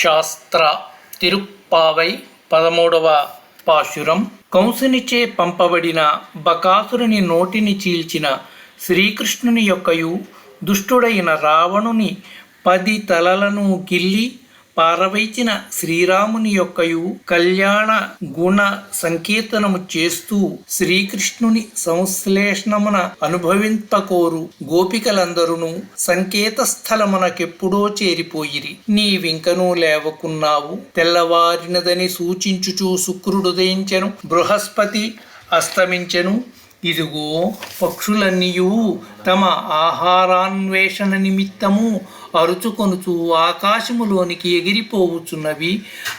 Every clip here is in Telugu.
శాస్త్ర తిరుప్పావై పదమూడవ పాశురం. కంసునిచే పంపబడిన బకాసురుని నోటిని చీల్చిన శ్రీకృష్ణుని యొక్కయు దుష్టుడైన రావణుని పది తలలను గిల్లి పారవైచిన శ్రీరాముని యొక్కయు కళ్యాణ గుణ సంకీర్తనము చేస్తూ శ్రీకృష్ణుని సంశ్లేషణమున అనుభవింపకోరు గోపికలందరును సంకేత స్థలమునకెప్పుడో చేరిపోయిరి. నీవింకనూ లేవకున్నావు. తెల్లవారినదని సూచించుచూ శుక్రుడుదయించెను బృహస్పతి అస్తమించెను. ఇదిగో పక్షులన్నీయు తమ ఆహారాన్వేషణ నిమిత్తము అరుచుకొనుచు ఆకాశములోనికి ఎగిరిపోవుచున్నవి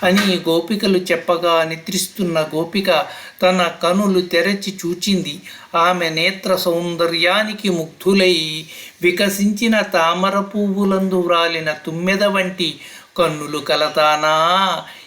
అని గోపికలు చెప్పగా నిద్రిస్తున్న గోపిక తన కనులు తెరచి చూచింది. ఆమె నేత్ర సౌందర్యానికి ముగ్ధులై వికసించిన తామర పువ్వులందు వ్రాలిన తుమ్మెద వంటి కన్నులు కలతానా?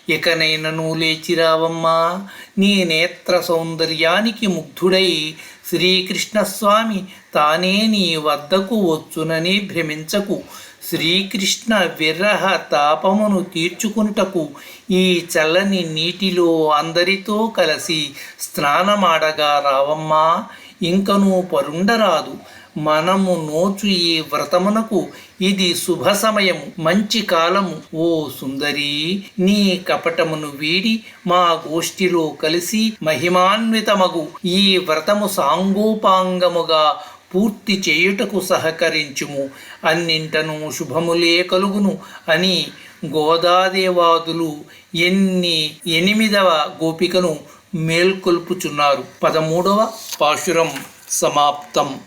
ఇకనైనను లేచిరావమ్మా నీ నేత్ర సౌందర్యానికి ముగ్ధుడై శ్రీకృష్ణస్వామి తానే నీ వద్దకు వచ్చునని భ్రమించకు. శ్రీకృష్ణ విరహ తాపమును తీర్చుకునుటకు ఈ చల్లని నీటిలో అందరితో కలిసి స్నానమాడగా రావమ్మా. ఇంకనూ పరుండరాదు. మనము నోచు ఈ వ్రతమునకు ఇది శుభ సమయము మంచి కాలము. ఓ సుందరి నీ కపటమును వీడి మా గోష్ఠిలో కలిసి మహిమాన్వితమగు. ఈ వ్రతము సాంగోపాంగముగా పూర్తి చేయుటకు సహకరించుము. అన్నింటను శుభములే కలుగును అని గోదాదేవాదులు ఎన్ని ఎనిమిదవ గోపికను మేల్కొల్పుచున్నారు. పదమూడవ పాశురం సమాప్తం.